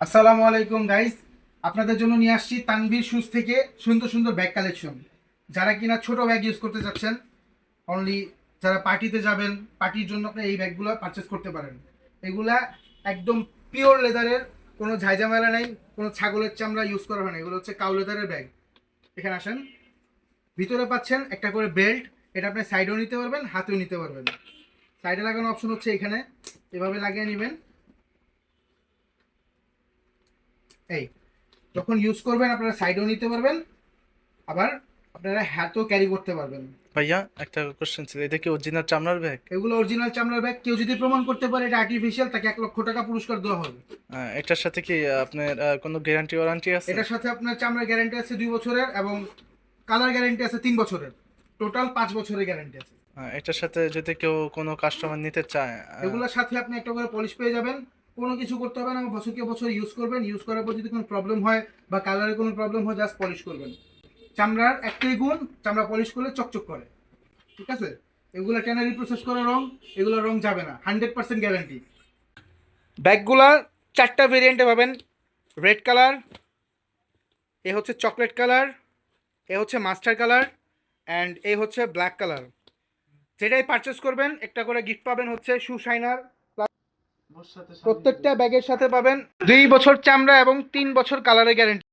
আসসালামু আলাইকুম গাইস আপনাদের জন্য নিয়ে আসছি তানভীর শুজ থেকে সুন্দর সুন্দর ব্যাগ কালেকশন যারা কিনা ছোট ব্যাগ ইউজ করতে যাচ্ছেন অনলি যারা পার্টিতে যাবেন পার্টির জন্য আপনি এই ব্যাগগুলো পারচেস করতে পারেন। এগুলা একদম পিওর লেদারের কোনো ঝাইঝামেলা নেই, কোনো ছাগলের চামড়া ইউজ করা হয় না। এগুলো হচ্ছে কাউ লেদারের ব্যাগ এখানে আসেন। ভিতরে পাচ্ছেন একটা করে বেল্ট এটা আপনি সাইডেও নিতে পারবেন, হাতেও নিতে পারবেন। সাইডে লাগানো অপশন হচ্ছে এখানে। এভাবে লাগিয়ে নেবেন। এই যখন ইউজ করবেন আপনারা সাইডেও নিতে পারবেন আবার আপনারা হাতেও ক্যারি করতে পারবেন। ভাইয়া একটা কোশ্চেন ছিল এটা কি অরিজিনাল চামড়ার ব্যাগ এগুলো অরিজিনাল চামড়ার ব্যাগ কেউ যদি প্রমাণ করতে পারে এটা আর্টিফিশিয়াল তাকে এক লক্ষ টাকা পুরস্কার দেওয়া হবে। এটার সাথে কি আপনার কোনো গ্যারান্টি ওয়ারান্টি আছে? এটার সাথে আপনার চামড়ার গ্যারান্টি আছে দুই বছরের এবং কালার গ্যারান্টি আছে তিন বছরের। টোটাল পাঁচ বছরের গ্যারান্টি আছে। আহ, এটার সাথে যদি কেউ কোনো কাস্টমার নিতে চায় এগুলোর সাথে আপনি একটা করে পলিশ পেয়ে যাবেন। কোনো কিছু করতে হবে না, বছরকে বছর ইউজ করবেন ইউজ করার পর যদি কোনো প্রবলেম হয় বা কালারে কোনো প্রবলেম হয় জাস্ট পলিশ করবেন। চামড়ার একটাই গুণ, চামড়া পলিশ করলে চকচক করে। ঠিক আছে? এগুলো ট্যানারি প্রসেস করা রং এগুলো রং যাবে না। হান্ড্রেড পার্সেন্ট গ্যারান্টি ব্যাগগুলা চারটা ভেরিয়েন্টে পাবেন। রেড কালার এ হচ্ছে চকলেট কালার এ হচ্ছে মাস্টার কালার অ্যান্ড এ হচ্ছে ব্ল্যাক কালার যেটাই পারচেস করবেন, একটা করে গিফট পাবেন হচ্ছে শু শাইনার প্রত্যেকটা ব্যাগের সাথে পাবেন দুই বছর চামড়া এবং তিন বছর কালারের গ্যারেন্টি